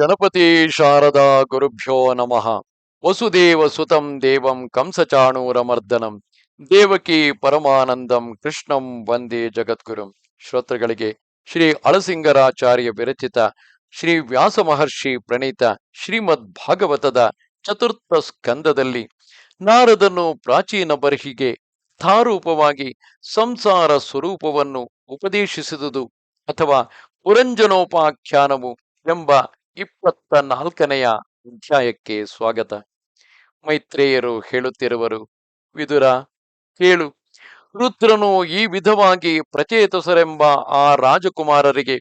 ಗಣಪತಿ ಶಾರದಾ ಗುರುಭ್ಯೋ ನಮಃ. ವಸುದೇವ ಸುತಂ ದೇವಂ ಕಂಸಚಾಣೂರಮರ್ದನಂ. ದೇವಕಿ ಪರಮಾನಂದಂ ಕೃಷ್ಣಂ ವಂದೇ ಜಗದ್ಗುರುಂ. ಶ್ರೋತೃಗಳಿಗೆ ಶ್ರೀ ಅಳಸಿಂಗರಾಚಾರ್ಯ ವಿರಚಿತ, ಶ್ರೀ ವ್ಯಾಸ ಮಹರ್ಷಿ ಪ್ರಣೀತ, ಶ್ರೀಮದ್ ಭಾಗವತದ ಚತುರ್ಥ ಸ್ಕಂದದಲ್ಲಿ ನಾರದನು ಪ್ರಾಚೀನ ಬರ್ಹಿಗೆ ಥಾರೂಪವಾಗಿ ಸಂಸಾರ ಸ್ವರೂಪವನ್ನು ಉಪದೇಶಿಸಿದುದು ಅಥವಾ ಪುರಂಜನೋಪಾಖ್ಯಾನವು ಎಂಬ ಇಪ್ಪತ್ತ ನಾಲ್ಕನೆಯ ಅಧ್ಯಾಯಕ್ಕೆ ಸ್ವಾಗತ. ಮೈತ್ರೇಯರು ಹೇಳುತ್ತಿರುವರು, ವಿದುರ, ಕೇಳು. ರುದ್ರನು ಈ ವಿಧವಾಗಿ ಪ್ರಚೇತಸರೆಂಬ ಆ ರಾಜಕುಮಾರರಿಗೆ,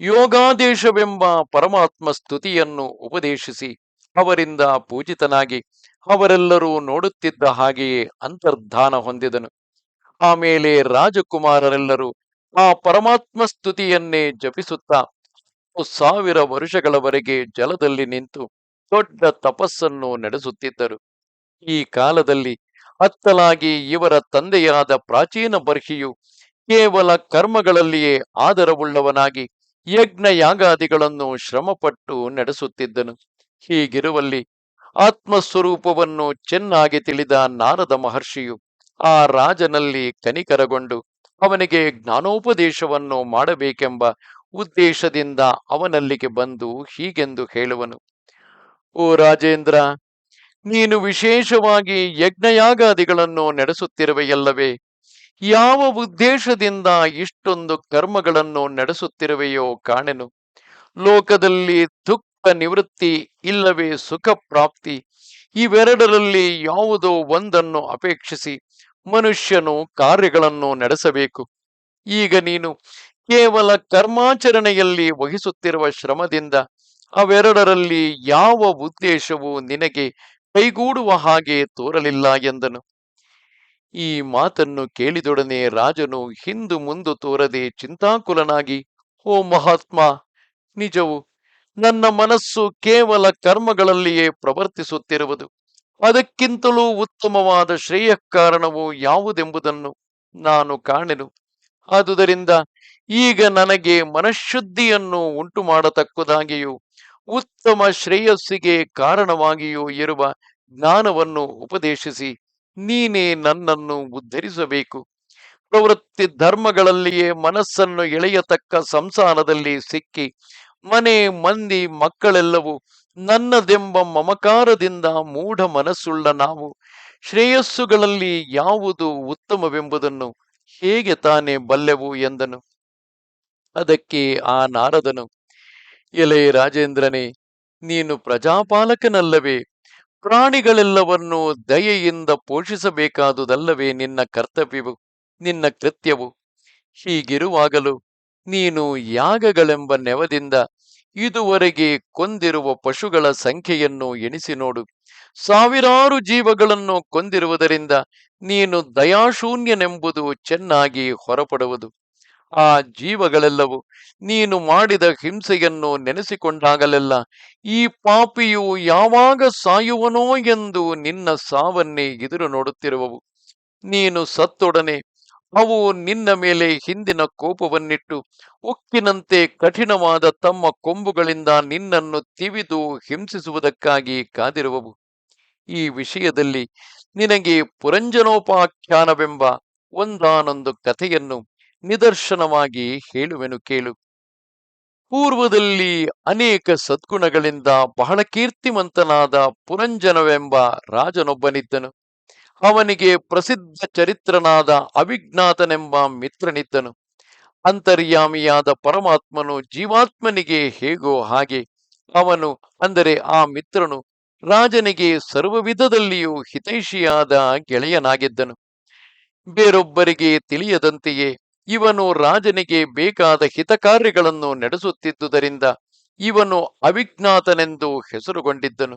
ಯೋಗಾದೇಶವೆಂಬ ಪರಮಾತ್ಮ ಸ್ತುತಿಯನ್ನು ಉಪದೇಶಿಸಿ, ಅವರಿಂದ ಪೂಜಿತನಾಗಿ ಅವರೆಲ್ಲರೂ ನೋಡುತ್ತಿದ್ದ ಹಾಗೆಯೇ ಅಂತರ್ಧಾನ ಹೊಂದಿದನು. ಆಮೇಲೆ ರಾಜಕುಮಾರರೆಲ್ಲರೂ ಆ ಪರಮಾತ್ಮ ಸ್ತುತಿಯನ್ನೇ ಜಪಿಸುತ್ತಾ ಸಾವಿರ ವರುಷಗಳವರೆಗೆ ಜಲದಲ್ಲಿ ನಿಂತು ದೊಡ್ಡ ತಪಸ್ಸನ್ನು ನಡೆಸುತ್ತಿದ್ದರು. ಈ ಕಾಲದಲ್ಲಿ ಅತ್ತಲಾಗಿ ಇವರ ತಂದೆಯಾದ ಪ್ರಾಚೀನ ಬರ್ಹಿಯು ಕೇವಲ ಕರ್ಮಗಳಲ್ಲಿಯೇ ಆದರವುಳ್ಳವನಾಗಿ ಯಜ್ಞ ಯಾಗಾದಿಗಳನ್ನು ಶ್ರಮಪಟ್ಟು ನಡೆಸುತ್ತಿದ್ದನು. ಹೀಗಿರುವಲ್ಲಿ ಆತ್ಮಸ್ವರೂಪವನ್ನು ಚೆನ್ನಾಗಿ ತಿಳಿದ ನಾರದ ಮಹರ್ಷಿಯು ಆ ರಾಜನಲ್ಲಿ ಕನಿಕರಗೊಂಡು ಅವನಿಗೆ ಜ್ಞಾನೋಪದೇಶವನ್ನು ಮಾಡಬೇಕೆಂಬ ಉದ್ದೇಶದಿಂದ ಅವನಲ್ಲಿಗೆ ಬಂದು ಹೀಗೆಂದು ಹೇಳುವನು, ಓ ರಾಜೇಂದ್ರ, ನೀನು ವಿಶೇಷವಾಗಿ ಯಜ್ಞಯಾಗಾದಿಗಳನ್ನು ನಡೆಸುತ್ತಿರುವೆಯಲ್ಲವೇ? ಯಾವ ಉದ್ದೇಶದಿಂದ ಇಷ್ಟೊಂದು ಕರ್ಮಗಳನ್ನು ನಡೆಸುತ್ತಿರುವೆಯೋ ಕಾಣೆನು. ಲೋಕದಲ್ಲಿ ದುಃಖ ನಿವೃತ್ತಿ ಇಲ್ಲವೇ ಸುಖ ಪ್ರಾಪ್ತಿ, ಇವೆರಡರಲ್ಲಿ ಯಾವುದೋ ಒಂದನ್ನು ಅಪೇಕ್ಷಿಸಿ ಮನುಷ್ಯನು ಕಾರ್ಯಗಳನ್ನು ನಡೆಸಬೇಕು. ಈಗ ನೀನು ಕೇವಲ ಕರ್ಮಾಚರಣೆಯಲ್ಲಿ ವಹಿಸುತ್ತಿರುವ ಶ್ರಮದಿಂದ ಅವೆರಡರಲ್ಲಿ ಯಾವ ಉದ್ದೇಶವು ನಿನಗೆ ಕೈಗೂಡುವ ಹಾಗೆ ತೋರಲಿಲ್ಲ ಎಂದನು. ಈ ಮಾತನ್ನು ಕೇಳಿದೊಡನೆ ರಾಜನು ಹಿಂದು ಮುಂದು ತೋರದೆ ಚಿಂತಾಕುಲನಾಗಿ, ಓ ಮಹಾತ್ಮ, ನಿಜವು, ನನ್ನ ಮನಸ್ಸು ಕೇವಲ ಕರ್ಮಗಳಲ್ಲಿಯೇ ಪ್ರವರ್ತಿಸುತ್ತಿರುವುದು. ಅದಕ್ಕಿಂತಲೂ ಉತ್ತಮವಾದ ಶ್ರೇಯ ಕಾರಣವು ಯಾವುದೆಂಬುದನ್ನು ನಾನು ಕಾಣೆನು. ಆದುದರಿಂದ ಈಗ ನನಗೆ ಮನಃಶುದ್ಧಿಯನ್ನು ಉಂಟು ಮಾಡತಕ್ಕದಾಗಿಯೂ ಉತ್ತಮ ಶ್ರೇಯಸ್ಸಿಗೆ ಕಾರಣವಾಗಿಯೂ ಇರುವ ಜ್ಞಾನವನ್ನು ಉಪದೇಶಿಸಿ ನೀನೇ ನನ್ನನ್ನು ಉದ್ಧರಿಸಬೇಕು. ಪ್ರವೃತ್ತಿ ಧರ್ಮಗಳಲ್ಲಿಯೇ ಮನಸ್ಸನ್ನು ಎಳೆಯತಕ್ಕ ಸಂಸಾರದಲ್ಲಿ ಸಿಕ್ಕಿ, ಮನೆ, ಮಂದಿ, ಮಕ್ಕಳೆಲ್ಲವೂ ನನ್ನದೆಂಬ ಮಮಕಾರದಿಂದ ಮೂಢ ಮನಸ್ಸುಳ್ಳ ನಾವು, ಶ್ರೇಯಸ್ಸುಗಳಲ್ಲಿ ಯಾವುದು ಉತ್ತಮವೆಂಬುದನ್ನು ಹೇಗೆ ತಾನೇ ಬಲ್ಲೆವು ಎಂದನು. ಅದಕ್ಕೆ ಆ ನಾರದನು, ಎಲೆ ರಾಜೇಂದ್ರನೇ, ನೀನು ಪ್ರಜಾಪಾಲಕನಲ್ಲವೇ, ಪ್ರಾಣಿಗಳೆಲ್ಲವನ್ನು ದಯೆಯಿಂದ ಪೋಷಿಸಬೇಕಾದುದಲ್ಲವೇ ನಿನ್ನ ಕರ್ತವ್ಯವು, ನಿನ್ನ ಕೃತ್ಯವು. ಹೀಗಿರುವಾಗಲೂ ನೀನು ಯಾಗಗಳೆಂಬ ನೆವದಿಂದ ಇದುವರೆಗೆ ಕೊಂದಿರುವ ಪಶುಗಳ ಸಂಖ್ಯೆಯನ್ನು ಎಣಿಸಿ ನೋಡು. ಸಾವಿರಾರು ಜೀವಗಳನ್ನು ಕೊಂದಿರುವುದರಿಂದ ನೀನು ದಯಾಶೂನ್ಯನೆಂಬುದು ಚೆನ್ನಾಗಿ ಹೊರಪಡುವುದು. ಆ ಜೀವಗಳೆಲ್ಲವೂ ನೀನು ಮಾಡಿದ ಹಿಂಸೆಯನ್ನು ನೆನೆಸಿಕೊಂಡಾಗಲೆಲ್ಲ ಈ ಪಾಪಿಯು ಯಾವಾಗ ಸಾಯುವನೋ ಎಂದು ನಿನ್ನ ಸಾವನ್ನೇ ಎದುರು ನೋಡುತ್ತಿರುವವು. ನೀನು ಸತ್ತೊಡನೆ ಅವು ನಿನ್ನ ಮೇಲೆ ಹಿಂದಿನ ಕೋಪವನ್ನಿಟ್ಟು ಉಕ್ಕಿನಂತೆ ಕಠಿಣವಾದ ತಮ್ಮ ಕೊಂಬುಗಳಿಂದ ನಿನ್ನನ್ನು ತಿವಿದು ಹಿಂಸಿಸುವುದಕ್ಕಾಗಿ ಕಾದಿರುವವು. ಈ ವಿಷಯದಲ್ಲಿ ನಿನಗೆ ಪುರಂಜನೋಪಾಖ್ಯಾನವೆಂಬ ಒಂದಾನೊಂದು ಕಥೆಯನ್ನು ನಿದರ್ಶನವಾಗಿ ಹೇಳುವೆನು ಕೇಳು. ಪೂರ್ವದಲ್ಲಿ ಅನೇಕ ಸದ್ಗುಣಗಳಿಂದ ಬಹಳ ಕೀರ್ತಿಮಂತನಾದ ಪುರಂಜನವೆಂಬ ರಾಜನೊಬ್ಬನಿದ್ದನು. ಅವನಿಗೆ ಪ್ರಸಿದ್ಧ ಚರಿತ್ರನಾದ ಅವಿಜ್ಞಾತನೆಂಬ ಮಿತ್ರನಿದ್ದನು. ಅಂತರ್ಯಾಮಿಯಾದ ಪರಮಾತ್ಮನು ಜೀವಾತ್ಮನಿಗೆ ಹೇಗೋ ಹಾಗೆ ಅವನು ಅಂದರೆ ಆ ಮಿತ್ರನು ರಾಜನಿಗೆ ಸರ್ವ ವಿಧದಲ್ಲಿಯೂ ಹಿತೈಷಿಯಾದ ಗೆಳೆಯನಾಗಿದ್ದನು. ಬೇರೊಬ್ಬರಿಗೆ ತಿಳಿಯದಂತೆಯೇ ಇವನು ರಾಜನಿಗೆ ಬೇಕಾದ ಹಿತಕಾರ್ಯಗಳನ್ನು ನಡೆಸುತ್ತಿದ್ದುದರಿಂದ ಇವನು ಅವಿಜ್ಞಾತನೆಂದು ಹೆಸರುಗೊಂಡಿದ್ದನು.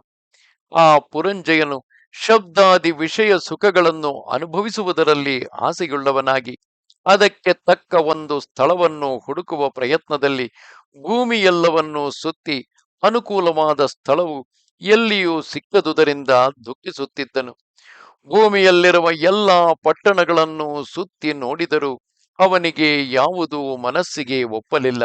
ಆ ಪುರಂಜಯನು ಶಬ್ದಾದಿ ವಿಷಯ ಸುಖಗಳನ್ನು ಅನುಭವಿಸುವುದರಲ್ಲಿ ಆಸೆಯುಳ್ಳವನಾಗಿ, ಅದಕ್ಕೆ ತಕ್ಕ ಒಂದು ಸ್ಥಳವನ್ನು ಹುಡುಕುವ ಪ್ರಯತ್ನದಲ್ಲಿ ಭೂಮಿಯೆಲ್ಲವನ್ನು ಸುತ್ತಿ ಅನುಕೂಲವಾದ ಸ್ಥಳವು ಎಲ್ಲಿಯೂ ಸಿಕ್ಕದುದರಿಂದ ದುಃಖಿಸುತ್ತಿದ್ದನು. ಭೂಮಿಯಲ್ಲಿರುವ ಎಲ್ಲ ಪಟ್ಟಣಗಳನ್ನು ಸುತ್ತಿ ನೋಡಿದರೂ ಅವನಿಗೆ ಯಾವುದೂ ಮನಸ್ಸಿಗೆ ಒಪ್ಪಲಿಲ್ಲ.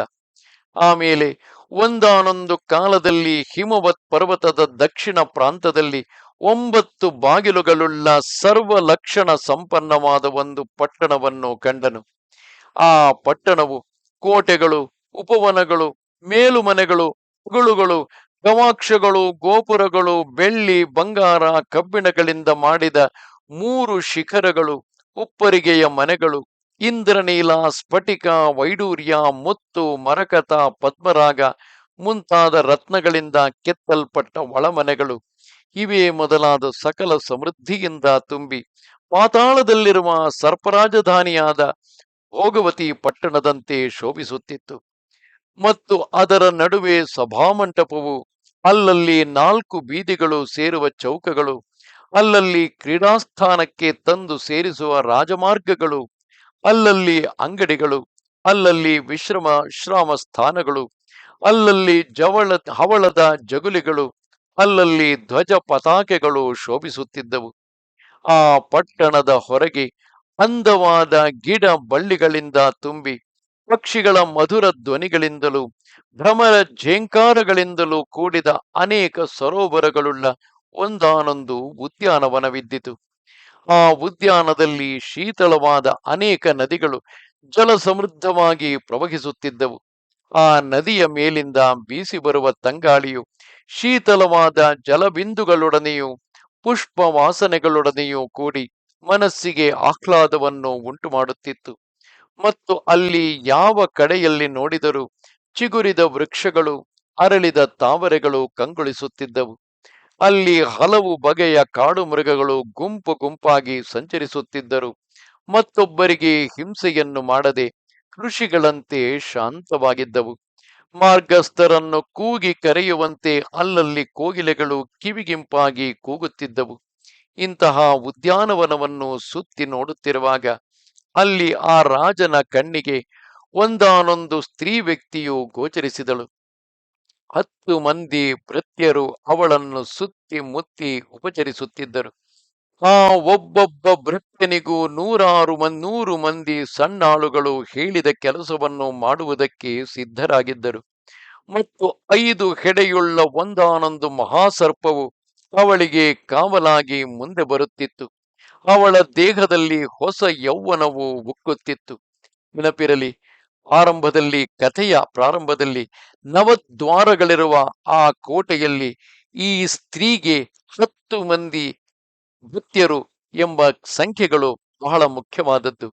ಆಮೇಲೆ ಒಂದಾನೊಂದು ಕಾಲದಲ್ಲಿ ಹಿಮವತ್ ಪರ್ವತದ ದಕ್ಷಿಣ ಪ್ರಾಂತದಲ್ಲಿ ಒಂಬತ್ತು ಬಾಗಿಲುಗಳುಳ್ಳ ಸರ್ವ ಲಕ್ಷಣ ಸಂಪನ್ನವಾದ ಒಂದು ಪಟ್ಟಣವನ್ನು ಕಂಡನು. ಆ ಪಟ್ಟಣವು ಕೋಟೆಗಳು, ಉಪವನಗಳು, ಮೇಲುಮನೆಗಳು ಉಗುಳುಗಳು ಗವಾಕ್ಷಗಳು ಗೋಪುರಗಳು, ಬೆಳ್ಳಿ, ಬಂಗಾರ, ಕಬ್ಬಿಣಗಳಿಂದ ಮಾಡಿದ ಮೂರು ಶಿಖರಗಳು ಉಪ್ಪರಿಗೆಯ ಮನೆಗಳು, ಇಂದ್ರನೀಲ, ಸ್ಫಟಿಕ, ವೈಡೂರ್ಯ, ಮುತ್ತು, ಮರಕತ, ಪದ್ಮರಾಗ ಮುಂತಾದ ರತ್ನಗಳಿಂದ ಕೆತ್ತಲ್ಪಟ್ಟ ಒಳಮನೆಗಳು. ಇವೇ ಮೊದಲಾದ ಸಕಲ ಸಮೃದ್ಧಿಯಿಂದ ತುಂಬಿ ಪಾತಾಳದಲ್ಲಿರುವ ಸರ್ಪರಾಜಧಾನಿಯಾದ ಭೋಗವತಿ ಪಟ್ಟಣದಂತೆ ಶೋಭಿಸುತ್ತಿತ್ತು. ಮತ್ತು ಅದರ ನಡುವೆ ಸಭಾಮಂಟಪವು ಅಲ್ಲಲ್ಲಿ ನಾಲ್ಕು ಬೀದಿಗಳು ಸೇರುವ ಚೌಕಗಳು, ಅಲ್ಲಲ್ಲಿ ಕ್ರೀಡಾಸ್ಥಾನಕ್ಕೆ ತಂದು ಸೇರಿಸುವ ರಾಜಮಾರ್ಗಗಳು, ಅಲ್ಲಲ್ಲಿ ಅಂಗಡಿಗಳು, ಅಲ್ಲಲ್ಲಿ ವಿಶ್ರಮ ವಿಶ್ರಾಮ ಸ್ಥಾನಗಳು, ಅಲ್ಲಲ್ಲಿ ಜವಳ ಹವಳದ ಜಗುಲಿಗಳು, ಅಲ್ಲಲ್ಲಿ ಧ್ವಜ ಪತಾಕೆಗಳು ಶೋಭಿಸುತ್ತಿದ್ದವು. ಆ ಪಟ್ಟಣದ ಹೊರಗೆ ಅಂದವಾದ ಗಿಡ ಬಳ್ಳಿಗಳಿಂದ ತುಂಬಿ ಪಕ್ಷಿಗಳ ಮಧುರ ಧ್ವನಿಗಳಿಂದಲೂ, ಭ್ರಮರ ಝೇಂಕಾರಗಳಿಂದಲೂ ಕೂಡಿದ ಅನೇಕ ಸರೋವರಗಳುಳ್ಳ ಒಂದಾನೊಂದು ಉದ್ಯಾನವನವಿದ್ದಿತು. ಆ ಉದ್ಯಾನದಲ್ಲಿ ಶೀತಳವಾದ ಅನೇಕ ನದಿಗಳು ಜಲ ಸಮೃದ್ಧವಾಗಿ ಪ್ರವಹಿಸುತ್ತಿದ್ದವು. ಆ ನದಿಯ ಮೇಲಿಂದ ಬೀಸಿ ಬರುವ ತಂಗಾಳಿಯು ಶೀತಲವಾದ ಜಲಬಿಂದುಗಳೊಡನೆಯೂ ಪುಷ್ಪ ವಾಸನೆಗಳೊಡನೆಯೂ ಕೂಡಿ ಮನಸ್ಸಿಗೆ ಆಹ್ಲಾದವನ್ನು ಉಂಟು ಮಾಡುತ್ತಿತ್ತು ಮತ್ತು ಅಲ್ಲಿ ಯಾವ ಕಡೆಯಲ್ಲಿ ನೋಡಿದರೂ ಚಿಗುರಿದ ವೃಕ್ಷಗಳು, ಅರಳಿದ ತಾವರೆಗಳು ಕಂಗೊಳಿಸುತ್ತಿದ್ದವು. ಅಲ್ಲಿ ಹಲವು ಬಗೆಯ ಕಾಡು ಮೃಗಗಳು ಗುಂಪು ಗುಂಪಾಗಿ ಸಂಚರಿಸುತ್ತಿದ್ದರು. ಮತ್ತೊಬ್ಬರಿಗೆ ಹಿಂಸೆಯನ್ನು ಮಾಡದೆ ಕೃಷಿಗಳಂತೆ ಶಾಂತವಾಗಿದ್ದವು. ಮಾರ್ಗಸ್ಥರನ್ನು ಕೂಗಿ ಕರೆಯುವಂತೆ ಅಲ್ಲಲ್ಲಿ ಕೋಗಿಲೆಗಳು ಕಿವಿಗಿಂಪಾಗಿ ಕೂಗುತ್ತಿದ್ದವು. ಇಂತಹ ಉದ್ಯಾನವನವನ್ನು ಸುತ್ತಿ ನೋಡುತ್ತಿರುವಾಗ ಅಲ್ಲಿ ಆ ರಾಜನ ಕಣ್ಣಿಗೆ ಒಂದಾನೊಂದು ಸ್ತ್ರೀ ವ್ಯಕ್ತಿಯು ಗೋಚರಿಸಿದಳು. ಹತ್ತು ಮಂದಿ ಭೃತ್ಯರು ಅವಳನ್ನು ಸುತ್ತಿ ಮುತ್ತಿ ಉಪಚರಿಸುತ್ತಿದ್ದರು. ಆ ಒಬ್ಬೊಬ್ಬ ಭೃತ್ಯನಿಗೂ ನೂರಾರು ನೂರು ಮಂದಿ ಸಣ್ಣಾಳುಗಳು ಹೇಳಿದ ಕೆಲಸವನ್ನು ಮಾಡುವುದಕ್ಕೆ ಸಿದ್ಧರಾಗಿದ್ದರು. ಮತ್ತು ಐದು ಹೆಡೆಯುಳ್ಳ ಒಂದಾನೊಂದು ಮಹಾಸರ್ಪವು ಅವಳಿಗೆ ಕಾವಲಾಗಿ ಮುಂದೆ ಬರುತ್ತಿತ್ತು. ಅವಳ ದೇಹದಲ್ಲಿ ಹೊಸ ಯೌವನವು ಉಕ್ಕುತ್ತಿತ್ತು. ನೆನಪಿರಲಿ, ಆರಂಭದಲ್ಲಿ, ಕಥೆಯ ಪ್ರಾರಂಭದಲ್ಲಿ, ನವದ್ವಾರಗಳಿರುವ ಆ ಕೋಟೆಯಲ್ಲಿ ಈ ಸ್ತ್ರೀಗೆ ಹತ್ತು ಮಂದಿ ಭೃತ್ಯರು ಎಂಬ ಸಂಖ್ಯೆಗಳು ಬಹಳ ಮುಖ್ಯವಾದದ್ದು.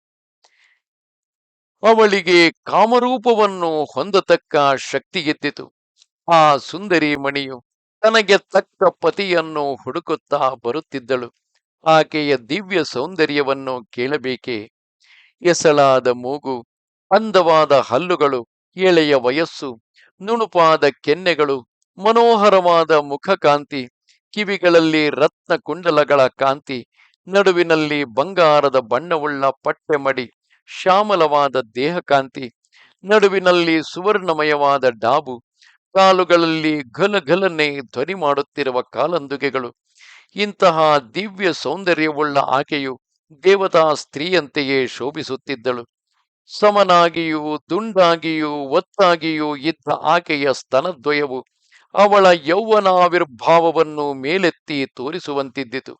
ಅವಳಿಗೆ ಕಾಮರೂಪವನ್ನು ಹೊಂದತಕ್ಕ ಶಕ್ತಿಗೆದ್ದಿತು ಆ ಸುಂದರಿ ಮಣಿಯು ತನಗೆ ತಕ್ಕ ಪತಿಯನ್ನು ಹುಡುಕುತ್ತಾ ಬರುತ್ತಿದ್ದಳು. ಆಕೆಯ ದಿವ್ಯ ಸೌಂದರ್ಯವನ್ನು ಕೇಳಬೇಕೆ? ಎಸಳಾದ ಮೂಗು, ಅಂದವಾದ ಹಲ್ಲುಗಳು, ಎಳೆಯ ವಯಸ್ಸು, ನುಣುಪಾದ ಕೆನ್ನೆಗಳು, ಮನೋಹರವಾದ ಮುಖಕಾಂತಿ, ಕಿವಿಗಳಲ್ಲಿ ರತ್ನ ಕುಂಡಲಗಳ ಕಾಂತಿ, ನಡುವಿನಲ್ಲಿ ಬಂಗಾರದ ಬಣ್ಣವುಳ್ಳ ಪಟ್ಟೆಮಡಿ, ಶ್ಯಾಮಲವಾದ ದೇಹಕಾಂತಿ, ನಡುವಿನಲ್ಲಿ ಸುವರ್ಣಮಯವಾದ ಡಾಬು, ಕಾಲುಗಳಲ್ಲಿ ಘಲಘಲನೆ ಧ್ವನಿ ಮಾಡುತ್ತಿರುವ ಕಾಲಂದುಗೆಗಳು ಇಂತಹ ದಿವ್ಯ ಸೌಂದರ್ಯವುಳ್ಳ ಆಕೆಯು ದೇವತಾ ಸ್ತ್ರೀಯಂತೆಯೇ ಶೋಭಿಸುತ್ತಿದ್ದಳು. ಸಮನಾಗಿಯೂ ದುಂಡಾಗಿಯೂ ಒತ್ತಾಗಿಯೂ ಇದ್ದ ಆಕೆಯ ಸ್ತನದ್ವಯವು ಅವಳ ಯೌವನಾವಿರ್ಭಾವವನ್ನು ಮೇಲೆತ್ತಿ ತೋರಿಸುವಂತಿದ್ದಿತು.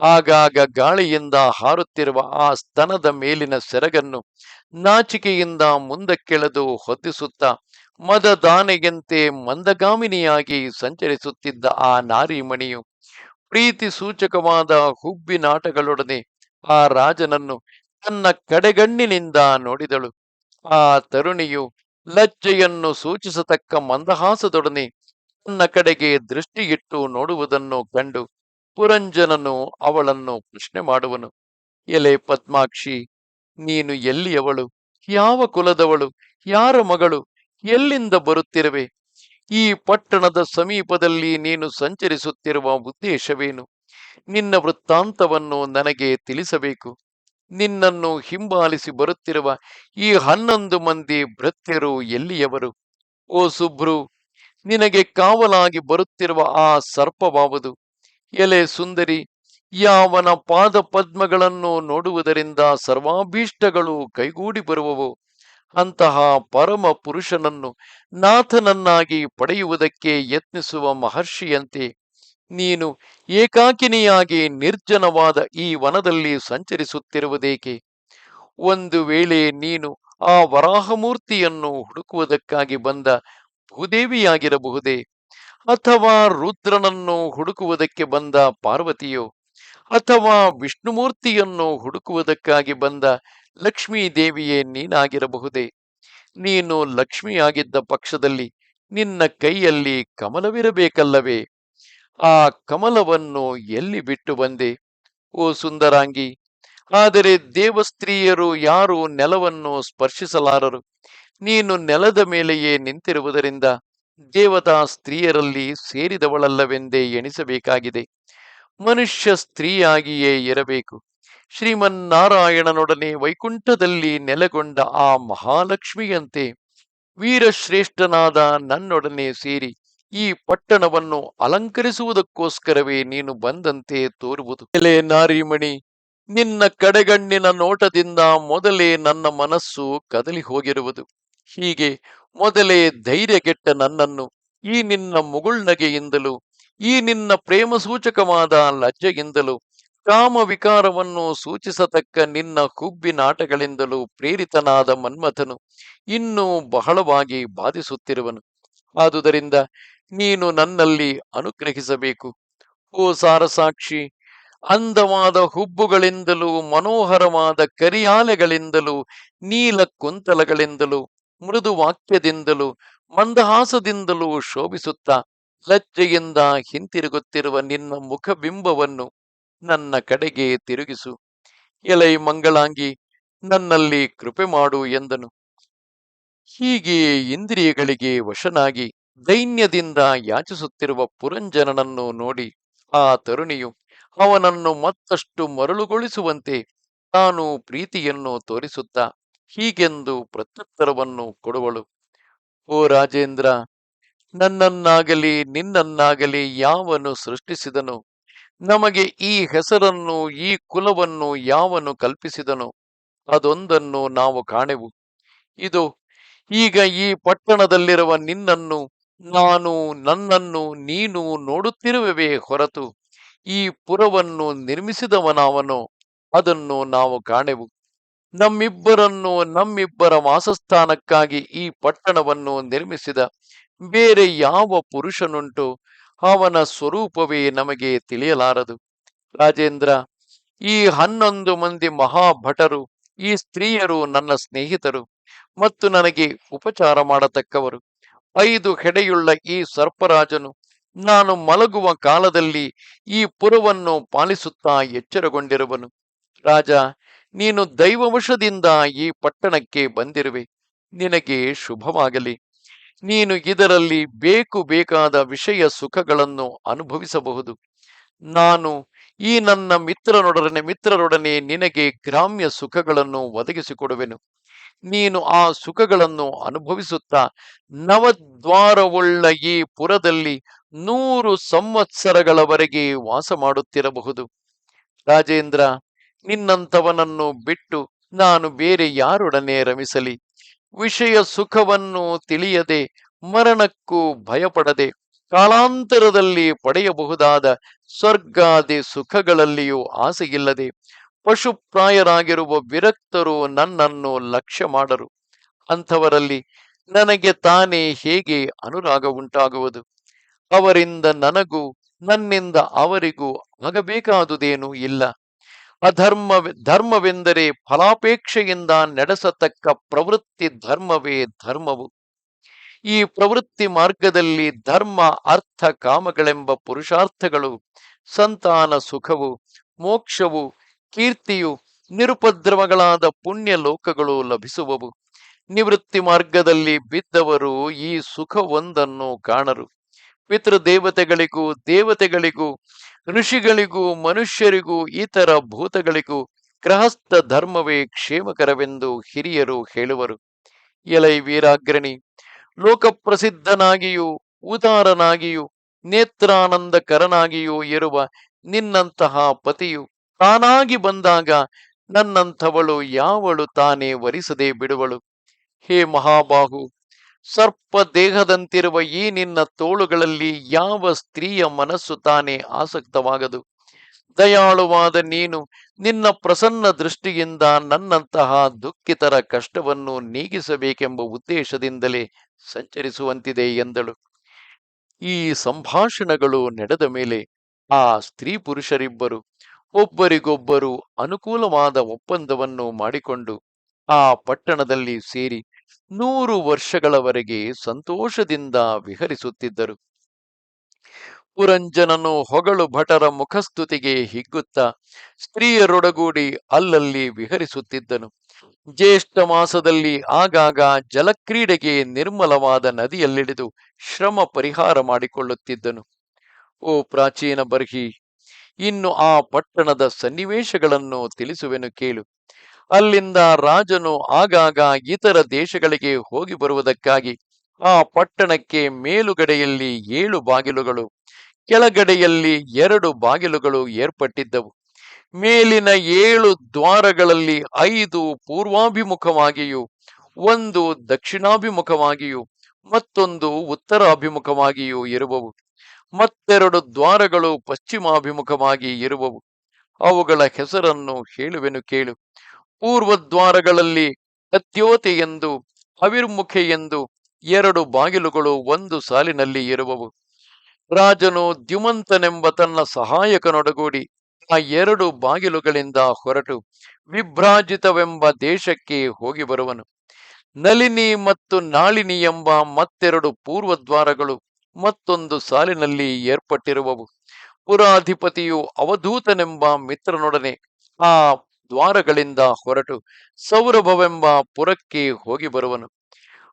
ಆಗಾಗ ಗಾಳಿಯಿಂದ ಹಾರುತ್ತಿರುವ ಆ ಸ್ತನದ ಮೇಲಿನ ಸೆರಗನ್ನು ನಾಚಿಕೆಯಿಂದ ಮುಂದಕ್ಕೆಳೆದು ಹೊತ್ತಿಸುತ್ತಾ ಮದದಾನೆಯಂತೆ ಮಂದಗಾಮಿನಿಯಾಗಿ ಸಂಚರಿಸುತ್ತಿದ್ದ ಆ ನಾರಿಮಣಿಯು ಪ್ರೀತಿ ಸೂಚಕವಾದ ಹುಬ್ಬಿನಾಟಗಳೊಡನೆ ಆ ರಾಜನನ್ನು ತನ್ನ ಕಡೆಗಣ್ಣಿನಿಂದ ನೋಡಿದಳು. ಆ ತರುಣಿಯು ಲಜ್ಜೆಯನ್ನು ಸೂಚಿಸತಕ್ಕ ಮಂದಹಾಸದೊಡನೆ ತನ್ನ ಕಡೆಗೆ ದೃಷ್ಟಿಯಿಟ್ಟು ನೋಡುವುದನ್ನು ಕಂಡು ಪುರಂಜನನು ಅವಳನ್ನು ಪ್ರಶ್ನೆ ಮಾಡುವನು. ಎಲೆ ಪದ್ಮಾಕ್ಷಿ, ನೀನು ಎಲ್ಲಿಯವಳು? ಯಾವ ಕುಲದವಳು? ಯಾರ ಮಗಳು? ಎಲ್ಲಿಂದ ಬರುತ್ತಿರುವೆ? ಈ ಪಟ್ಟಣದ ಸಮೀಪದಲ್ಲಿ ನೀನು ಸಂಚರಿಸುತ್ತಿರುವ ಉದ್ದೇಶವೇನು? ನಿನ್ನ ವೃತ್ತಾಂತವನ್ನು ನನಗೆ ತಿಳಿಸಬೇಕು. ನಿನ್ನನ್ನು ಹಿಂಬಾಲಿಸಿ ಬರುತ್ತಿರುವ ಈ ಹನ್ನೊಂದು ಮಂದಿ ಭೃತ್ಯರು ಎಲ್ಲಿಯವರು? ಓ ಸುಬ್ರು, ನಿನಗೆ ಕಾವಲಾಗಿ ಬರುತ್ತಿರುವ ಆ ಸರ್ಪವಾವುದು? ಎಲೆ ಸುಂದರಿ, ಯಾವನ ಪಾದ ಪದ್ಮಗಳನ್ನು ನೋಡುವುದರಿಂದ ಸರ್ವಾಭೀಷ್ಟಗಳು ಕೈಗೂಡಿ ಬರುವವು? ಅಂತಹ ಪರಮ ಪುರುಷನನ್ನು ನಾಥನನ್ನಾಗಿ ಪಡೆಯುವುದಕ್ಕೆ ಯತ್ನಿಸುವ ಮಹರ್ಷಿಯಂತೆ ನೀನು ಏಕಾಕಿನಿಯಾಗಿ ನಿರ್ಜನವಾದ ಈ ವನದಲ್ಲಿ ಸಂಚರಿಸುತ್ತಿರುವುದೇಕೆ? ಒಂದು ವೇಳೆ ನೀನು ಆ ವರಾಹಮೂರ್ತಿಯನ್ನು ಹುಡುಕುವುದಕ್ಕಾಗಿ ಬಂದ ಭೂದೇವಿಯಾಗಿರಬಹುದೇ? ಅಥವಾ ರುದ್ರನನ್ನು ಹುಡುಕುವುದಕ್ಕೆ ಬಂದ ಪಾರ್ವತಿಯೋ? ಅಥವಾ ವಿಷ್ಣುಮೂರ್ತಿಯನ್ನು ಹುಡುಕುವುದಕ್ಕಾಗಿ ಬಂದ ಲಕ್ಷ್ಮೀ ದೇವಿಯೇ ನೀನಾಗಿರಬಹುದೇ? ನೀನು ಲಕ್ಷ್ಮಿಯಾಗಿದ್ದ ಪಕ್ಷದಲ್ಲಿ ನಿನ್ನ ಕೈಯಲ್ಲಿ ಕಮಲವಿರಬೇಕಲ್ಲವೇ? ಆ ಕಮಲವನ್ನು ಎಲ್ಲಿ ಬಿಟ್ಟು ಬಂದೆ? ಓ ಸುಂದರಾಂಗಿ, ಆದರೆ ದೇವಸ್ತ್ರೀಯರು ಯಾರು ನೆಲವನ್ನು ಸ್ಪರ್ಶಿಸಲಾರರು. ನೀನು ನೆಲದ ಮೇಲೆಯೇ ನಿಂತಿರುವುದರಿಂದ ದೇವತಾ ಸ್ತ್ರೀಯರಲ್ಲಿ ಸೇರಿದವಳಲ್ಲವೆಂದೇ ಎಣಿಸಬೇಕಾಗಿದೆ. ಮನುಷ್ಯ ಸ್ತ್ರೀಯಾಗಿಯೇ ಇರಬೇಕು. ಶ್ರೀಮನ್ನಾರಾಯಣನೊಡನೆ ವೈಕುಂಠದಲ್ಲಿ ನೆಲೆಗೊಂಡ ಆ ಮಹಾಲಕ್ಷ್ಮಿಯಂತೆ ವೀರಶ್ರೇಷ್ಠನಾದ ನನ್ನೊಡನೆ ಸೇರಿ ಈ ಪಟ್ಟಣವನ್ನು ಅಲಂಕರಿಸುವುದಕ್ಕೋಸ್ಕರವೇ ನೀನು ಬಂದಂತೆ ತೋರುವುದು. ಎಲೆ ನಾರಿಮಣಿ, ನಿನ್ನ ಕಡೆಗಣ್ಣಿನ ನೋಟದಿಂದ ಮೊದಲೇ ನನ್ನ ಮನಸ್ಸು ಕದಲಿ ಹೋಗಿರುವುದು. ಹೀಗೆ ಮೊದಲೇ ಧೈರ್ಯಗೆಟ್ಟ ನನ್ನನ್ನು ಈ ನಿನ್ನ ಮುಗುಳ್ನಗೆಯಿಂದಲೂ, ಈ ನಿನ್ನ ಪ್ರೇಮ ಸೂಚಕವಾದ ಲಜ್ಜೆಯಿಂದಲೂ ಕಾಮ ವಿಕಾರವನ್ನು ಸೂಚಿಸತಕ್ಕ ನಿನ್ನ ಹುಬ್ಬಿನಾಟಗಳಿಂದಲೂ ಪ್ರೇರಿತನಾದ ಮನ್ಮಥನು ಇನ್ನೂ ಬಹಳವಾಗಿ ಬಾಧಿಸುತ್ತಿರುವನು. ಆದುದರಿಂದ ನೀನು ನನ್ನಲ್ಲಿ ಅನುಗ್ರಹಿಸಬೇಕು. ಓ ಸಾರಸಾಕ್ಷಿ, ಅಂದವಾದ ಹುಬ್ಬುಗಳಿಂದಲೂ ಮನೋಹರವಾದ ಕರಿಯಾಲೆಗಳಿಂದಲೂ, ನೀಲ ಕುಂತಲಗಳಿಂದಲೂ ಮೃದು ವಾಕ್ಯದಿಂದಲೂ ಮಂದಹಾಸದಿಂದಲೂ ಶೋಭಿಸುತ್ತಾ, ಲಜ್ಜೆಯಿಂದ ಹಿಂತಿರುಗುತ್ತಿರುವ ನಿನ್ನ ಮುಖಬಿಂಬವನ್ನು ನನ್ನ ಕಡೆಗೆ ತಿರುಗಿಸು. ಎಲೈ ಮಂಗಳಾಂಗಿ, ನನ್ನಲ್ಲಿ ಕೃಪೆ ಮಾಡು ಎಂದನು. ಹೀಗೆ ಇಂದ್ರಿಯಗಳಿಗೆ ವಶನಾಗಿ ದೈನ್ಯದಿಂದ ಯಾಚಿಸುತ್ತಿರುವ ಪುರಂಜನನನ್ನು ನೋಡಿ ಆ ತರುಣಿಯು ಅವನನ್ನು ಮತ್ತಷ್ಟು ಮರಳುಗೊಳಿಸುವಂತೆ ತಾನು ಪ್ರೀತಿಯನ್ನು ತೋರಿಸುತ್ತಾ ಹೀಗೆಂದು ಪ್ರತ್ಯುತ್ತರವನ್ನು ಕೊಡುವಳು. ಓ ರಾಜೇಂದ್ರ, ನನ್ನನ್ನಾಗಲಿ ನಿನ್ನನ್ನಾಗಲಿ ಯಾವನು ಸೃಷ್ಟಿಸಿದನು? ನಮಗೆ ಈ ಹೆಸರನ್ನು, ಈ ಕುಲವನ್ನು ಯಾವನು ಕಲ್ಪಿಸಿದನು? ಅದೊಂದನ್ನು ನಾವು ಕಾಣೆವು. ಇದು, ಈಗ ಈ ಪಟ್ಟಣದಲ್ಲಿರುವ ನಿನ್ನನ್ನು, ನಾನು ನನ್ನನ್ನು ನೀನು ನೋಡುತ್ತಿರುವೆವೇ ಹೊರತು, ಈ ಪುರವನ್ನು ನಿರ್ಮಿಸಿದವನಾವನು? ಅದನ್ನು ನಾವು ಕಾಣೆವು. ನಮ್ಮಿಬ್ಬರನ್ನು, ನಮ್ಮಿಬ್ಬರ ವಾಸಸ್ಥಾನಕ್ಕಾಗಿ ಈ ಪಟ್ಟಣವನ್ನು ನಿರ್ಮಿಸಿದ ಬೇರೆ ಯಾವ ಪುರುಷನುಂಟು? ಅವನ ಸ್ವರೂಪವೇ ನಮಗೆ ತಿಳಿಯಲಾರದು. ರಾಜೇಂದ್ರ, ಈ ಹನ್ನೊಂದು ಮಂದಿ ಮಹಾಭಟರು, ಈ ಸ್ತ್ರೀಯರು ನನ್ನ ಸ್ನೇಹಿತರು ಮತ್ತು ನನಗೆ ಉಪಚಾರ ಮಾಡತಕ್ಕವರು. ಐದು ಹೆಡೆಯುಳ್ಳ ಈ ಸರ್ಪರಾಜನು ನಾನು ಮಲಗುವ ಕಾಲದಲ್ಲಿ ಈ ಪುರವನ್ನು ಪಾಲಿಸುತ್ತಾ ಎಚ್ಚರಗೊಂಡಿರುವನು. ರಾಜ, ನೀನು ದೈವವಶದಿಂದ ಈ ಪಟ್ಟಣಕ್ಕೆ ಬಂದಿರುವೆ. ನಿನಗೆ ಶುಭವಾಗಲಿ. ನೀನು ಇದರಲ್ಲಿ ಬೇಕು ಬೇಕಾದ ವಿಷಯ ಸುಖಗಳನ್ನು ಅನುಭವಿಸಬಹುದು. ನಾನು ಈ ನನ್ನ ಮಿತ್ರನೊಡನೆ, ಮಿತ್ರರೊಡನೆ ನಿನಗೆ ಗ್ರಾಮ್ಯ ಸುಖಗಳನ್ನು ಒದಗಿಸಿಕೊಡುವೆನು. ನೀನು ಆ ಸುಖಗಳನ್ನು ಅನುಭವಿಸುತ್ತಾ ನವದ್ವಾರವುಳ್ಳ ಈ ಪುರದಲ್ಲಿ ನೂರು ಸಂವತ್ಸರಗಳವರೆಗೆ ವಾಸ ಮಾಡುತ್ತಿರಬಹುದು. ರಾಜೇಂದ್ರ, ನಿನ್ನಂಥವನನ್ನು ಬಿಟ್ಟು ನಾನು ಬೇರೆ ಯಾರೊಡನೆ ರಮಿಸಲಿ? ವಿಷಯ ಸುಖವನ್ನು ತಿಳಿಯದೆ, ಮರಣಕ್ಕೂ ಭಯಪಡದೆ, ಕಾಲಾಂತರದಲ್ಲಿ ಪಡೆಯಬಹುದಾದ ಸ್ವರ್ಗಾದಿ ಸುಖಗಳಲ್ಲಿಯೂ ಆಸೆಯಿಲ್ಲದೆ, ಪಶುಪ್ರಾಯರಾಗಿರುವ ವಿರಕ್ತರು ನನ್ನನ್ನು ಲಕ್ಷ್ಯ ಮಾಡರು. ಅಂಥವರಲ್ಲಿ ನನಗೆ ತಾನೇ ಹೇಗೆ ಅನುರಾಗ ಉಂಟಾಗುವುದು ಅವರಿಂದ ನನಗೂ, ನನ್ನಿಂದ ಅವರಿಗೂ ಆಗಬೇಕಾದುದೇನೂ ಇಲ್ಲ. ಅಧರ್ಮ ಧರ್ಮವೆಂದರೆ ಫಲಾಪೇಕ್ಷೆಯಿಂದ ನಡೆಸತಕ್ಕ ಪ್ರವೃತ್ತಿ ಧರ್ಮವೇ ಧರ್ಮವು. ಈ ಪ್ರವೃತ್ತಿ ಮಾರ್ಗದಲ್ಲಿ ಧರ್ಮ, ಅರ್ಥ, ಕಾಮಗಳೆಂಬ ಪುರುಷಾರ್ಥಗಳು, ಸಂತಾನ ಸುಖವು, ಮೋಕ್ಷವು, ಕೀರ್ತಿಯು, ನಿರುಪದ್ರವಗಳಾದ ಪುಣ್ಯ ಲೋಕಗಳು ಲಭಿಸುವವು. ನಿವೃತ್ತಿ ಮಾರ್ಗದಲ್ಲಿ ಬಿದ್ದವರು ಈ ಸುಖವೊಂದನ್ನು ಕಾಣರು. ಪಿತೃದೇವತೆಗಳಿಗೂ ದೇವತೆಗಳಿಗೂ ಋಷಿಗಳಿಗೂ ಮನುಷ್ಯರಿಗೂ ಇತರ ಭೂತಗಳಿಗೂ ಗೃಹಸ್ಥ ಧರ್ಮವೇ ಕ್ಷೇಮಕರವೆಂದು ಹಿರಿಯರು ಹೇಳುವರು. ಎಲೈ ವೀರಾಗ್ರಣಿ, ಲೋಕಪ್ರಸಿದ್ಧನಾಗಿಯೂ ಉದಾರನಾಗಿಯೂ ನೇತ್ರಾನಂದಕರನಾಗಿಯೂ ಇರುವ ನಿನ್ನಂತಹ ಪತಿಯು ತಾನಾಗಿ ಬಂದಾಗ ನನ್ನಂಥವಳು ಯಾವಳು ತಾನೇ ವರಿಸದೆ ಬಿಡುವಳು. ಹೇ ಮಹಾಬಾಹು ಸರ್ಪ ದೇಹದಂತಿರುವ ಈ ನಿನ್ನ ತೋಳುಗಳಲ್ಲಿ ಯಾವ ಸ್ತ್ರೀಯ ಮನಸ್ಸು ತಾನೇ ಆಸಕ್ತವಾಗದು? ದಯಾಳುವಾದ ನೀನು ನಿನ್ನ ಪ್ರಸನ್ನ ದೃಷ್ಟಿಯಿಂದ ನನ್ನಂತಹ ದುಃಖಿತರ ಕಷ್ಟವನ್ನು ನೀಗಿಸಬೇಕೆಂಬ ಉದ್ದೇಶದಿಂದಲೇ ಸಂಚರಿಸುವಂತಿದೆ ಎಂದಳು. ಈ ಸಂಭಾಷಣೆಗಳು ನಡೆದ ಮೇಲೆ ಆ ಸ್ತ್ರೀ ಪುರುಷರಿಬ್ಬರು ಒಬ್ಬರಿಗೊಬ್ಬರು ಅನುಕೂಲವಾದ ಒಪ್ಪಂದವನ್ನು ಮಾಡಿಕೊಂಡು ಆ ಪಟ್ಟಣದಲ್ಲಿ ಸೇರಿ ನೂರು ವರ್ಷಗಳವರೆಗೆ ಸಂತೋಷದಿಂದ ವಿಹರಿಸುತ್ತಿದ್ದರು. ಪುರಂಜನನು ಹೊಗಳು ಭಟರ ಮುಖಸ್ತುತಿಗೆ ಹಿಗ್ಗುತ್ತಾ ಸ್ತ್ರೀಯರೊಡಗೂಡಿ ಅಲ್ಲಲ್ಲಿ ವಿಹರಿಸುತ್ತಿದ್ದನು. ಜ್ಯೇಷ್ಠ ಮಾಸದಲ್ಲಿ ಆಗಾಗ ಜಲಕ್ರೀಡೆಗೆ ನಿರ್ಮಲವಾದ ನದಿಯಲ್ಲಿಡಿದು ಶ್ರಮ ಪರಿಹಾರ ಮಾಡಿಕೊಳ್ಳುತ್ತಿದ್ದನು. ಓ ಪ್ರಾಚೀನ ಬರ್ಹಿ, ಇನ್ನು ಆ ಪಟ್ಟಣದ ಸನ್ನಿವೇಶಗಳನ್ನು ತಿಳಿಸುವೆನು ಕೇಳು. ಅಲ್ಲಿಂದ ರಾಜನು ಆಗಾಗ ಇತರ ದೇಶಗಳಿಗೆ ಹೋಗಿ ಬರುವುದಕ್ಕಾಗಿ ಆ ಪಟ್ಟಣಕ್ಕೆ ಮೇಲುಗಡೆಯಲ್ಲಿ ಏಳು ಬಾಗಿಲುಗಳು, ಕೆಳಗಡೆಯಲ್ಲಿ ಎರಡು ಬಾಗಿಲುಗಳು ಏರ್ಪಟ್ಟಿದ್ದವು. ಮೇಲಿನ ಏಳು ದ್ವಾರಗಳಲ್ಲಿ ಐದು ಪೂರ್ವಾಭಿಮುಖವಾಗಿಯೂ, ಒಂದು ದಕ್ಷಿಣಾಭಿಮುಖವಾಗಿಯೂ, ಮತ್ತೊಂದು ಉತ್ತರಾಭಿಮುಖವಾಗಿಯೂ ಇರುವವು. ಮತ್ತೆರಡು ದ್ವಾರಗಳು ಪಶ್ಚಿಮಾಭಿಮುಖವಾಗಿ ಇರುವವು. ಅವುಗಳ ಹೆಸರನ್ನು ಹೇಳುವೆನು ಕೇಳು. ಪೂರ್ವ ದ್ವಾರಗಳಲ್ಲಿ ಅತ್ಯೋತೆ ಎಂದು, ಅವಿರ್ಮುಖೆ ಎಂದು ಎರಡು ಬಾಗಿಲುಗಳು ಒಂದು ಸಾಲಿನಲ್ಲಿ ಇರುವವು. ರಾಜನು ದ್ಯುಮಂತನೆಂಬ ತನ್ನ ಸಹಾಯಕನೊಡಗೂಡಿ ಆ ಎರಡು ಬಾಗಿಲುಗಳಿಂದ ಹೊರಟು ವಿಭ್ರಾಜಿತವೆಂಬ ದೇಶಕ್ಕೆ ಹೋಗಿ ಬರುವನು. ನಲಿನಿ ಮತ್ತು ನಾಳಿನಿ ಎಂಬ ಮತ್ತೆರಡು ಪೂರ್ವ ದ್ವಾರಗಳು ಮತ್ತೊಂದು ಸಾಲಿನಲ್ಲಿ ಏರ್ಪಟ್ಟಿರುವವು. ಪುರಾಧಿಪತಿಯು ಅವಧೂತನೆಂಬ ಮಿತ್ರನೊಡನೆ ಆ ದ್ವಾರಗಳಿಂದ ಹೊರಟು ಸೌರಭವೆಂಬ ಪುರಕ್ಕೆ ಹೋಗಿ ಬರುವನು.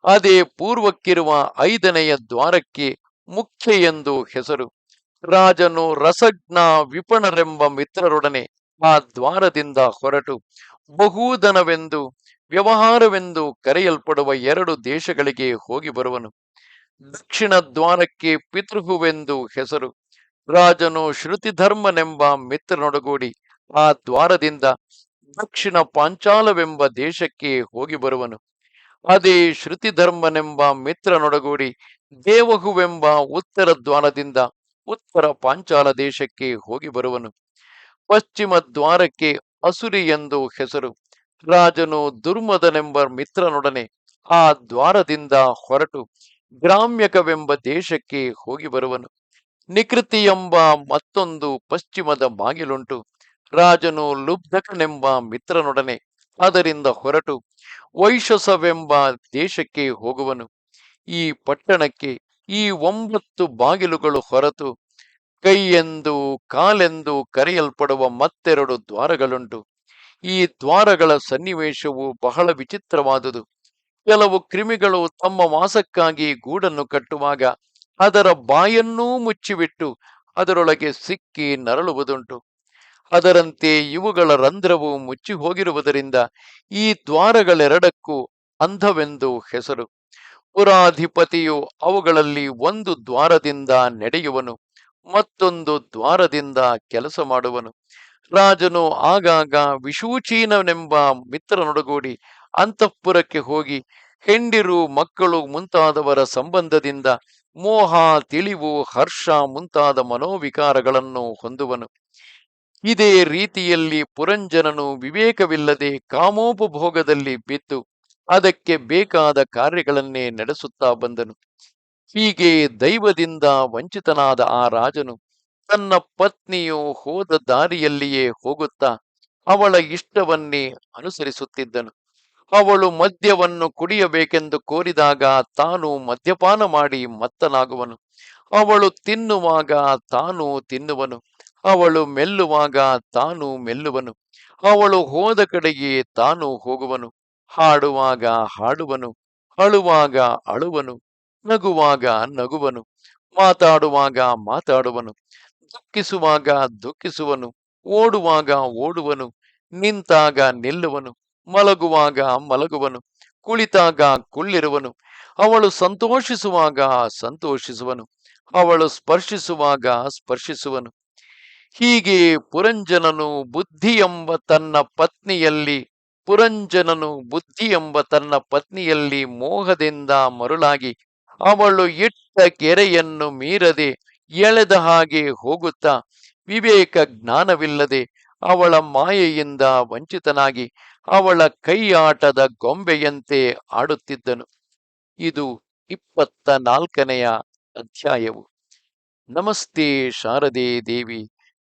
ಅದೇ ಪೂರ್ವಕ್ಕಿರುವ ಐದನೆಯ ದ್ವಾರಕ್ಕೆ ಮುಖ್ಯ ಎಂದು ಹೆಸರು. ರಾಜನು ರಸಜ್ಞ ವಿಪಣರೆಂಬ ಮಿತ್ರರೊಡನೆ ಆ ದ್ವಾರದಿಂದ ಹೊರಟು. ಬಹುಧನವೆಂದು, ವ್ಯವಹಾರವೆಂದು ಕರೆಯಲ್ಪಡುವ ಎರಡು ದೇಶಗಳಿಗೆ ಹೋಗಿ ಬರುವನು. ದಕ್ಷಿಣ ದ್ವಾರಕ್ಕೆ ಪಿತೃಹುವೆಂದು ಹೆಸರು. ರಾಜನು ಶ್ರುತಿಧರ್ಮನೆಂಬ ಮಿತ್ರನೊಡಗೂಡಿ ಆ ದ್ವಾರದಿಂದ ದಕ್ಷಿಣ ಪಾಂಚಾಲವೆಂಬ ದೇಶಕ್ಕೆ ಹೋಗಿ ಬರುವನು. ಅದೇ ಶ್ರುತಿಧರ್ಮನೆಂಬ ಮಿತ್ರನೊಡಗೂಡಿ ದೇವಹುವೆಂಬ ಉತ್ತರ ದ್ವಾರದಿಂದ ಉತ್ತರ ಪಾಂಚಾಲ ದೇಶಕ್ಕೆ ಹೋಗಿ ಬರುವನು. ಪಶ್ಚಿಮ ದ್ವಾರಕ್ಕೆ ಅಸುರಿ ಎಂದು ಹೆಸರು. ರಾಜನು ದುರ್ಮದನೆಂಬ ಮಿತ್ರನೊಡನೆ ಆ ದ್ವಾರದಿಂದ ಹೊರಟು ಗ್ರಾಮ್ಯಕವೆಂಬ ದೇಶಕ್ಕೆ ಹೋಗಿ ಬರುವನು. ನಿಕೃತಿ ಎಂಬ ಮತ್ತೊಂದು ಪಶ್ಚಿಮದ ಬಾಗಿಲುಂಟು. ರಾಜನು ಲುಬ್ಧಕನೆಂಬ ಮಿತ್ರನೊಡನೆ ಅದರಿಂದ ಹೊರಟು ವೈಶಸವೆಂಬ ದೇಶಕ್ಕೆ ಹೋಗುವನು. ಈ ಪಟ್ಟಣಕ್ಕೆ ಈ ಒಂಬತ್ತು ಬಾಗಿಲುಗಳು ಹೊರತು ಕೈ ಎಂದು ಕಾಲೆಂದು ಕರೆಯಲ್ಪಡುವ ಮತ್ತೆರಡು ದ್ವಾರಗಳುಂಟು. ಈ ದ್ವಾರಗಳ ಸನ್ನಿವೇಶವು ಬಹಳ ವಿಚಿತ್ರವಾದುದು. ಕೆಲವು ಕ್ರಿಮಿಗಳು ತಮ್ಮ ವಾಸಕ್ಕಾಗಿ ಗೂಡನ್ನು ಕಟ್ಟುವಾಗ ಅದರ ಬಾಯನ್ನೂ ಮುಚ್ಚಿಬಿಟ್ಟು ಅದರೊಳಗೆ ಸಿಕ್ಕಿ ನರಳುವುದುಂಟು. ಅದರಂತೆ ಇವುಗಳ ರಂಧ್ರವು ಮುಚ್ಚಿ ಹೋಗಿರುವುದರಿಂದ ಈ ದ್ವಾರಗಳೆರಡಕ್ಕೂ ಅಂಧವೆಂದು ಹೆಸರು. ಪುರಾಧಿಪತಿಯು ಅವುಗಳಲ್ಲಿ ಒಂದು ದ್ವಾರದಿಂದ ನಡೆಯುವನು, ಮತ್ತೊಂದು ದ್ವಾರದಿಂದ ಕೆಲಸ ಮಾಡುವನು. ರಾಜನು ಆಗಾಗ ವಿಶೂಚೀನನೆಂಬ ಮಿತ್ರನೊಡಗೂಡಿ ಅಂತಃಪುರಕ್ಕೆ ಹೋಗಿ ಹೆಂಡಿರು ಮಕ್ಕಳು ಮುಂತಾದವರ ಸಂಬಂಧದಿಂದ ಮೋಹ, ತಿಳಿವು, ಹರ್ಷ ಮುಂತಾದ ಮನೋವಿಕಾರಗಳನ್ನು ಹೊಂದುವನು. ಇದೇ ರೀತಿಯಲ್ಲಿ ಪುರಂಜನನು ವಿವೇಕವಿಲ್ಲದೆ ಕಾಮೋಪಭೋಗದಲ್ಲಿ ಬಿದ್ದು ಅದಕ್ಕೆ ಬೇಕಾದ ಕಾರ್ಯಗಳನ್ನೇ ನಡೆಸುತ್ತಾ ಬಂದನು. ಹೀಗೆ ದೈವದಿಂದ ವಂಚಿತನಾದ ಆ ರಾಜನು ತನ್ನ ಪತ್ನಿಯು ಹೋದ ದಾರಿಯಲ್ಲಿಯೇ ಹೋಗುತ್ತಾ ಅವಳ ಇಷ್ಟವನ್ನೇ ಅನುಸರಿಸುತ್ತಿದ್ದನು. ಅವಳು ಮದ್ಯವನ್ನು ಕುಡಿಯಬೇಕೆಂದು ಕೋರಿದಾಗ ತಾನು ಮದ್ಯಪಾನ ಮಾಡಿ ಮತ್ತನಾಗುವನು. ಅವಳು ತಿನ್ನುವಾಗ ತಾನು ತಿನ್ನುವನು. ಅವಳು ಮೆಲ್ಲುವಾಗ ತಾನು ಮೆಲ್ಲುವನು. ಅವಳು ಹೋದ ಕಡೆಗೆ ತಾನು ಹೋಗುವನು. ಹಾಡುವಾಗ ಹಾಡುವನು. ಅಳುವಾಗ ಅಳುವನು. ನಗುವಾಗ ನಗುವನು. ಮಾತಾಡುವಾಗ ಮಾತಾಡುವನು. ದುಃಖಿಸುವಾಗ ದುಃಖಿಸುವನು. ಓಡುವಾಗ ಓಡುವನು. ನಿಂತಾಗ ನಿಲ್ಲುವನು. ಮಲಗುವಾಗ ಮಲಗುವನು. ಕುಳಿತಾಗ ಕುಳ್ಳಿರುವನು. ಅವಳು ಸಂತೋಷಿಸುವಾಗ ಸಂತೋಷಿಸುವನು. ಅವಳು ಸ್ಪರ್ಶಿಸುವಾಗ ಸ್ಪರ್ಶಿಸುವನು. ಹೀಗೆ ಪುರಂಜನನು ಬುದ್ಧಿ ಎಂಬ ತನ್ನ ಪತ್ನಿಯಲ್ಲಿ, ಪುರಂಜನನು ಬುದ್ಧಿ ಎಂಬ ತನ್ನ ಪತ್ನಿಯಲ್ಲಿ ಮೋಹದಿಂದ ಮರುಳಾಗಿ ಅವಳು ಇಟ್ಟ ಕೆರೆಯನ್ನು ಮೀರದೆ ಎಳೆದ ಹಾಗೆ ಹೋಗುತ್ತಾ ವಿವೇಕ ಜ್ಞಾನವಿಲ್ಲದೆ ಅವಳ ಮಾಯೆಯಿಂದ ವಂಚಿತನಾಗಿ ಅವಳ ಕೈಯಾಟದ ಗೊಂಬೆಯಂತೆ ಆಡುತ್ತಿದ್ದನು. ಇದು ಇಪ್ಪತ್ತ ನಾಲ್ಕನೆಯ ಅಧ್ಯಾಯವು. ನಮಸ್ತೆ ಶಾರದೆ ದೇವಿ.